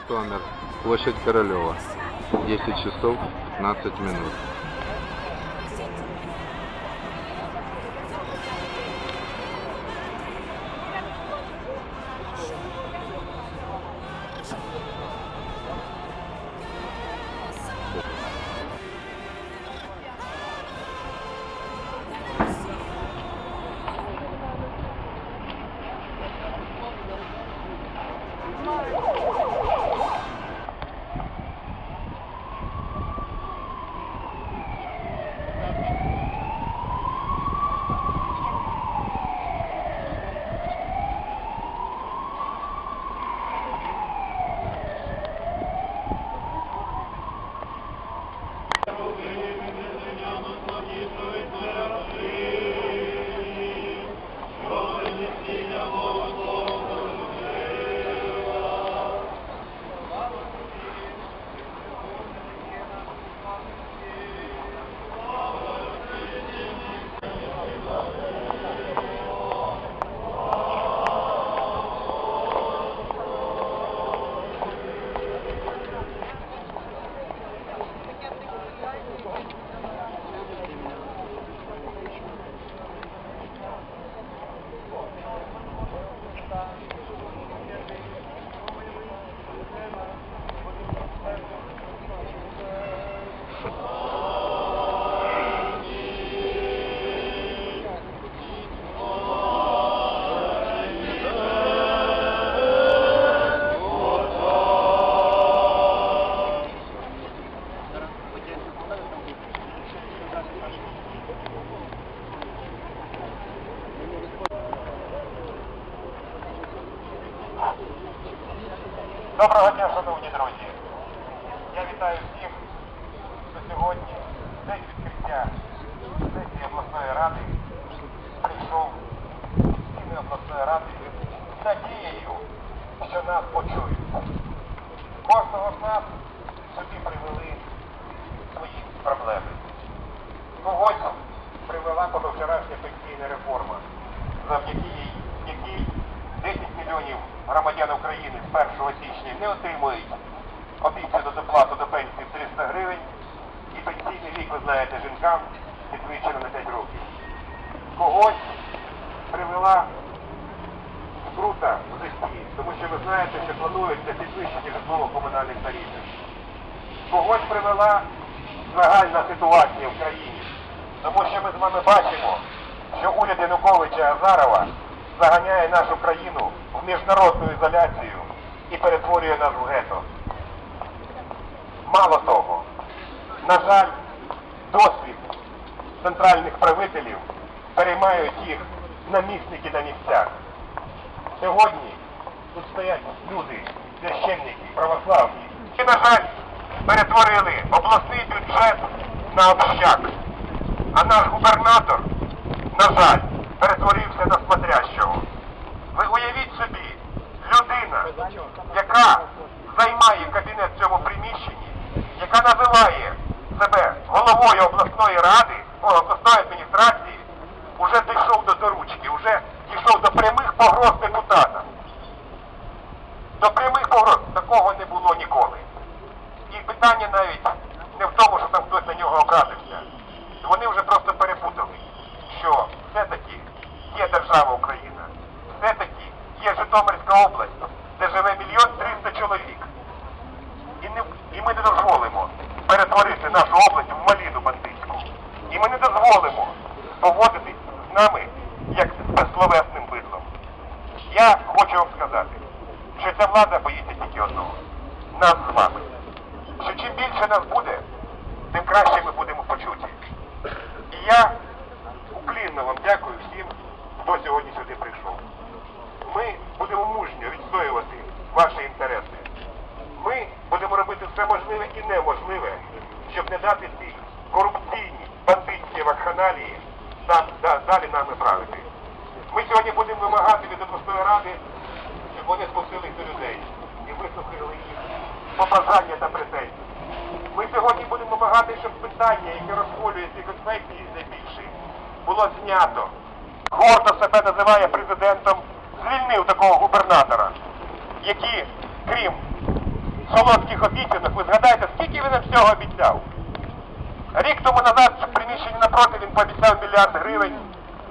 Житомир, площадь Королева, 10 часов 15 минут. Когось загальна ситуація в країні, тому що ми з вами бачимо, що уряд Януковича Азарова заганяє нашу країну в міжнародну ізоляцію і перетворює нас в гетто. Мало того, на жаль, досвід центральних правителів переймають їх намісники на місцях. Сьогодні тут стоять люди, священники, православні, і, на жаль, перетворили обласний бюджет на общак. А наш губернатор, на жаль, перетворився на смотрящого. Ви уявіть собі, людина, яка займає кабінет в цьому приміщенні, яка називає себе головою обласної ради, обласної адміністрації, уже дійшов до доручки, вже дійшов до прямих погроз депутатам. До прямих погроз такого не було ніколи. І питання навіть не в тому, що там хтось на нього образився. Вони вже просто перепутали, що все-таки є держава Україна, все-таки є Житомирська область, де живе мільйон триста чоловік. І, не, і ми не дозволимо перетворити нашу область в маліну бандитську. І ми не дозволимо поводитись з нами як з безсловесним бидлом. Я хочу вам сказати, що ця влада боїться тільки одного нас з вами. Що чим більше нас буде, тим краще ми будемо почуті. І я уклінно вам дякую всім, хто сьогодні сюди прийшов. Ми будемо мужньо відстоювати ваші інтереси. Ми будемо робити все можливе і неможливе, щоб не дати цій корупційній бандитській вакханалії да- да- далі нами правити. Ми сьогодні будемо вимагати від обласної ради, щоб вони спустились до людей і вислухали їх побажання та претензії. Ми сьогодні будемо вимагати, щоб питання, яке розхвилює ці конфесії найбільші, було знято. Гордо себе називає президентом, звільнив такого губернатора, який, крім солодких обіцянок, ви згадаєте, скільки він нам всього обіцяв? Рік тому назад в приміщенні напроти він пообіцяв мільярд гривень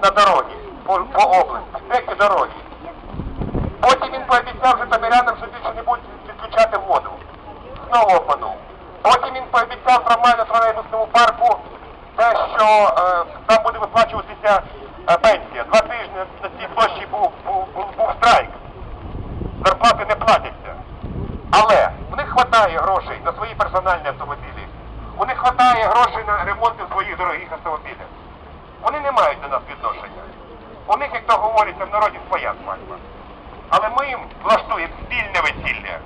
на дороги по, по області. Де ці дороги? Потім він пообіцяв житомирянам, що більше не будуть відключати воду. Знову обманув. Потім він пообіцяв нормально тролейбусному парку те, що е, там буде виплачуватися е, пенсія. Два тижні на цій площі був, був, був, був страйк. Зарплати не платяться. Але вистачає грошей на свої персональні автомобілі. У них вистачає грошей на ремонти своїх дорогих автомобілів. Вони не мають до нас відношення. У них, як то говориться, в народі своя свадьба. Але ми їм влаштуємо спільне весілля.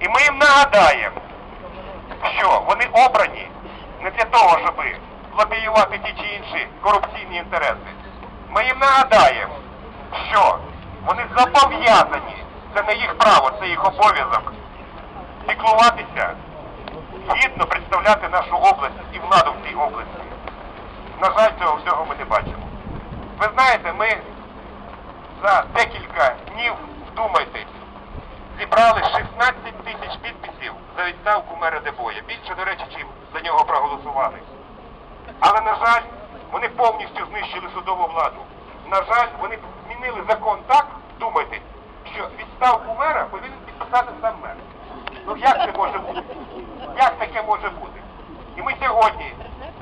І ми їм нагадаємо, що вони обрані не для того, щоб лобіювати ті чи інші корупційні інтереси. Ми їм нагадаємо, що вони зобов'язані, це не їх право, це їх обов'язок, піклуватися, гідно представляти нашу область і владу в цій області. На жаль, цього всього ми не бачимо. Ви знаєте, ми за декілька днів, вдумайтесь, зібрали 16 тисяч підписів за відставку мера Дебоя. Більше, до речі, чим за нього проголосували. Але, на жаль, вони повністю знищили судову владу. На жаль, вони змінили закон так, вдумайтесь, що відставку мера повинен підписати сам мер. Ну як це може бути? Як таке може бути? І ми сьогодні,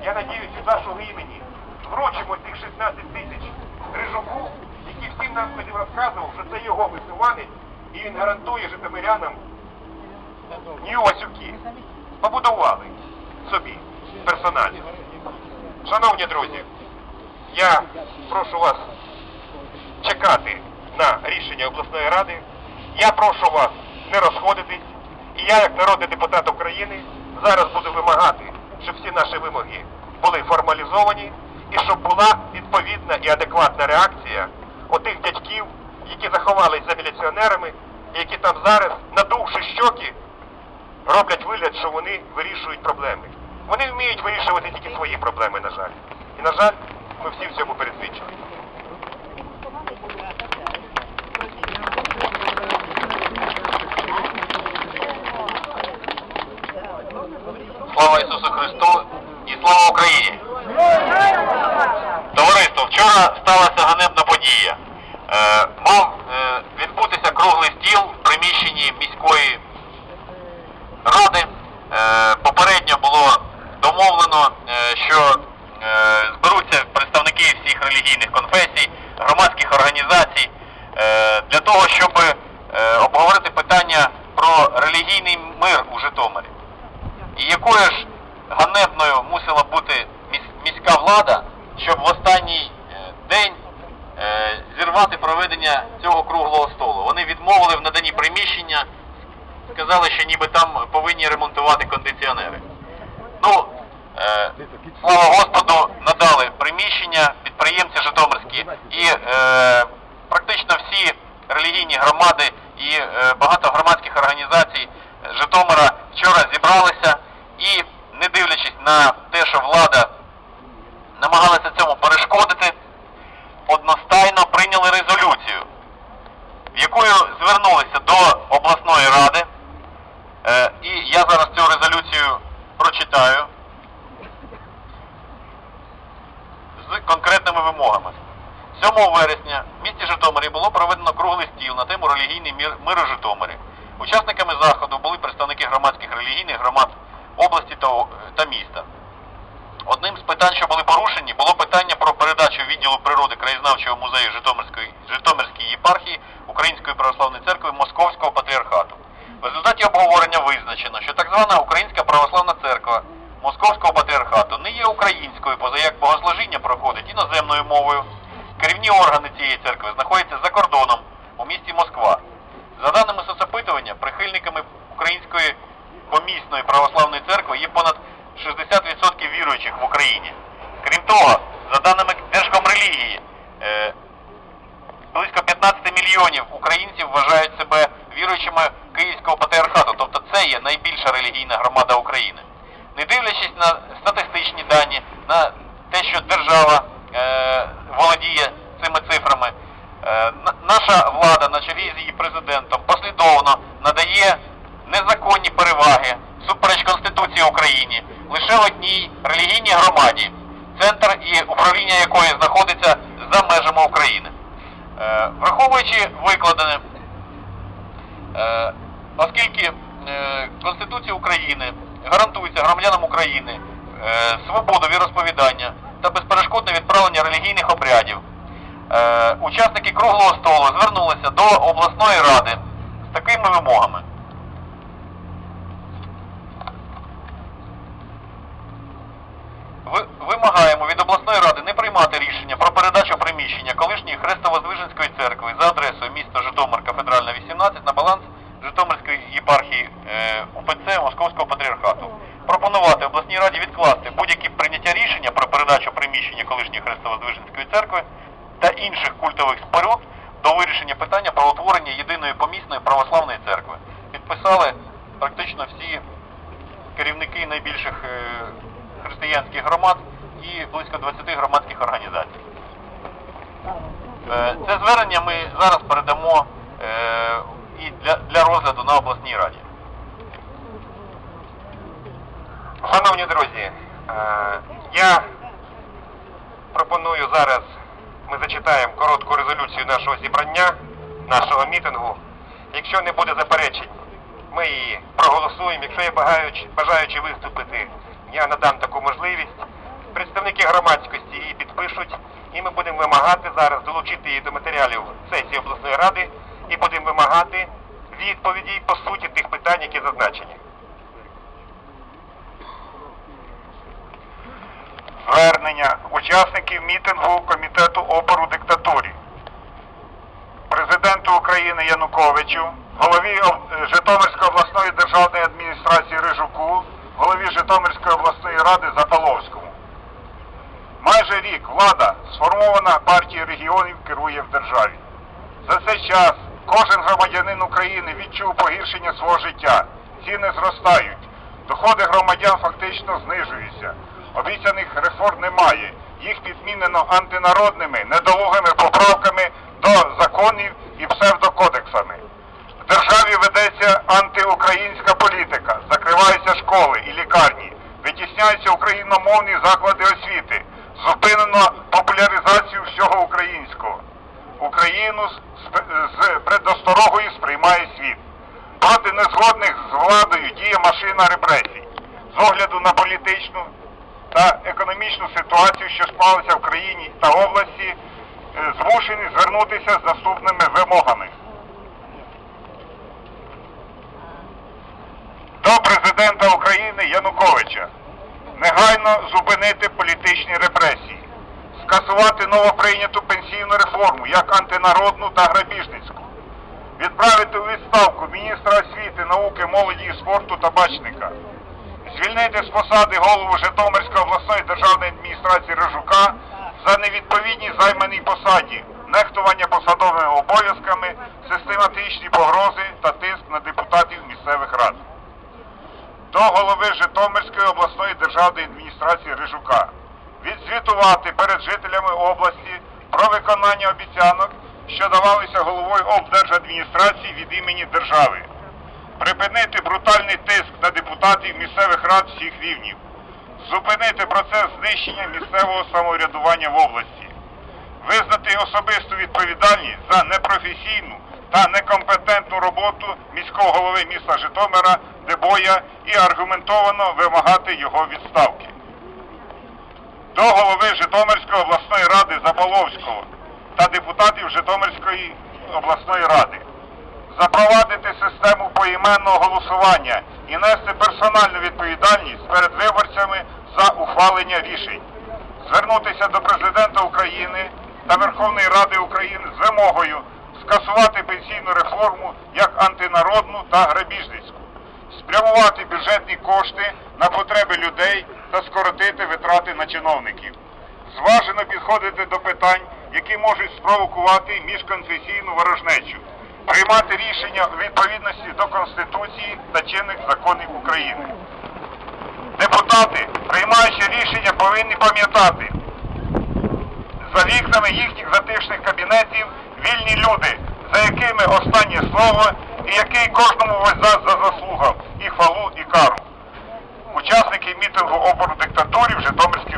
я надіюсь, від вашого імені вручимо цих 16 тисяч Рижуку, який всім нам тоді розказував, що це його висуванець, і він гарантує житомирянам Нью-Васюки. Побудували собі персонально. Шановні друзі, я прошу вас чекати на рішення обласної ради. Я прошу вас не розходитись. І я, як народний депутат України, зараз буду вимагати, щоб всі наші вимоги були формалізовані і щоб була відповідна і адекватна реакція отих дядьків, які заховались за міліціонерами, які там зараз, надувши щоки, роблять вигляд, що вони вирішують проблеми. Вони вміють вирішувати тільки свої проблеми, на жаль. І, на жаль, ми всі в цьому пересвідчені. Слава Ісусу Христу і слава Україні! Товариство, вчора сталася конфесій, громадських організацій е, для того, щоб е, обговорити питання про релігійний мир у Житомирі. І якою ж ганебною мусила бути міс- міська влада, щоб в останній е, день е, зірвати проведення цього круглого столу. Вони відмовили в наданні приміщення, сказали, що ніби там повинні ремонтувати кондиціонери. Ну, е, слава Господу, надали приміщення підприємці Житомирські і е, практично всі релігійні громади і е, багато громадських організацій Житомира вчора зібралися і, не дивлячись на те, що влада намагалася цьому перешкодити, одностайно прийняли резолюцію, в якою звернулися до обласної ради. Е, і я зараз цю резолюцію прочитаю з конкретними вимогами. 7 вересня в місті Житомирі було проведено круглий стіл на тему релігійний мир, мир у Житомирі. Учасниками заходу були представники громадських релігійних громад області та, та міста. Одним з питань, що були порушені, було питання про передачу відділу природи краєзнавчого музею Житомирської, Житомирської єпархії Української православної церкви Московського патріархату. В результаті обговорення визначено, що так звана Українська православна церква Московського патріархату не є українською, поза як богослужіння проходить іноземною мовою. Керівні органи цієї церкви знаходяться за кордоном у місті Москва. За даними соцопитування, прихильниками української помісної православної церкви є понад 60% віруючих в Україні. Крім того, за даними Держкомрелігії, е, близько 15 мільйонів українців вважають себе віруючими Київського патріархату, тобто це є найбільша релігійна громада України. Не дивлячись на статистичні дані, на те, що держава е, володіє цими цифрами, е, на- наша влада на чолі з її президентом послідовно надає незаконні переваги. переваги супереч Конституції України лише в одній релігійній громаді, центр і управління якої знаходиться за межами України. Е, Враховуючи викладене, е, оскільки е, Конституція України гарантується громадянам України е, свободу віросповідання та безперешкодне відправлення релігійних обрядів, е, учасники круглого столу звернулися до обласної ради з такими вимогами. Вимагаємо від обласної ради не приймати рішення про передачу приміщення колишньої Хрестово-Звиженської церкви за адресою міста Житомир, кафедральна 18 на баланс Житомирської єпархії е, УПЦ Московського. Раді відкласти будь-які прийняття рішення про передачу приміщення колишньої Христово-Звиженської церкви та інших культових споруд до вирішення питання про утворення єдиної помісної православної церкви. Підписали практично всі керівники найбільших е, християнських громад і близько 20 громадських організацій. Е, Це звернення ми зараз передамо е, і для, для розгляду на обласній раді. Шановні друзі, е, я пропоную зараз, ми зачитаємо коротку резолюцію нашого зібрання, нашого мітингу. Якщо не буде заперечень, ми її проголосуємо. Якщо є бажаючі, виступити, я надам таку можливість. Представники громадськості її підпишуть, і ми будемо вимагати зараз долучити її до матеріалів сесії обласної ради і будемо вимагати відповіді по суті тих питань, які зазначені. Звернення учасників мітингу Комітету опору диктатурі, президенту України Януковичу, голові Житомирської обласної державної адміністрації Рижуку, голові Житомирської обласної ради Запаловському. Майже рік влада, сформована партією регіонів, керує в державі. За цей час кожен громадянин України відчув погіршення свого життя. Ціни зростають, доходи громадян фактично знижуються. Обіцяних реформ немає. Їх підмінено антинародними, недолугими поправками до законів і псевдокодексами. В державі ведеться антиукраїнська політика, закриваються школи і лікарні, витісняються україномовні заклади освіти, зупинено популяризацію всього українського. Україну з, предосторогою сприймає світ. Проти незгодних з владою діє машина репресій. З огляду на політичну та економічну ситуацію, що склалася в країні та області, е, змушені звернутися з наступними вимогами. До президента України Януковича. Негайно зупинити політичні репресії, скасувати новоприйняту пенсійну реформу як антинародну та грабіжницьку, відправити у відставку міністра освіти, науки, молоді і спорту табачника, звільнити з посади голову Житомирської обласної державної адміністрації Рижука за невідповідність займаній посаді, нехтування посадовими обов'язками, систематичні погрози та тиск на депутатів місцевих рад. До голови Житомирської обласної державної адміністрації Рижука відзвітувати перед жителями області про виконання обіцянок, що давалися головою облдержадміністрації від імені держави припинити брутальний тиск на депутатів місцевих рад всіх рівнів, зупинити процес знищення місцевого самоврядування в області, визнати особисту відповідальність за непрофесійну та некомпетентну роботу міського голови міста Житомира Дебоя і аргументовано вимагати його відставки. До голови Житомирської обласної ради Заболовського та депутатів Житомирської обласної ради. Запровадити систему поіменного голосування і нести персональну відповідальність перед виборцями за ухвалення рішень, звернутися до президента України та Верховної Ради України з вимогою скасувати пенсійну реформу як антинародну та грабіжницьку, спрямувати бюджетні кошти на потреби людей та скоротити витрати на чиновників. Зважено підходити до питань, які можуть спровокувати міжконфесійну ворожнечу, приймати рішення у відповідності до Конституції та чинних законів України. Депутати, приймаючи рішення, повинні пам'ятати, за вікнами їхніх затишних кабінетів вільні люди, за якими останнє слово і який кожному воздасть за заслугам і хвалу, і кару. Учасники мітингу опору диктатурі в Житомирській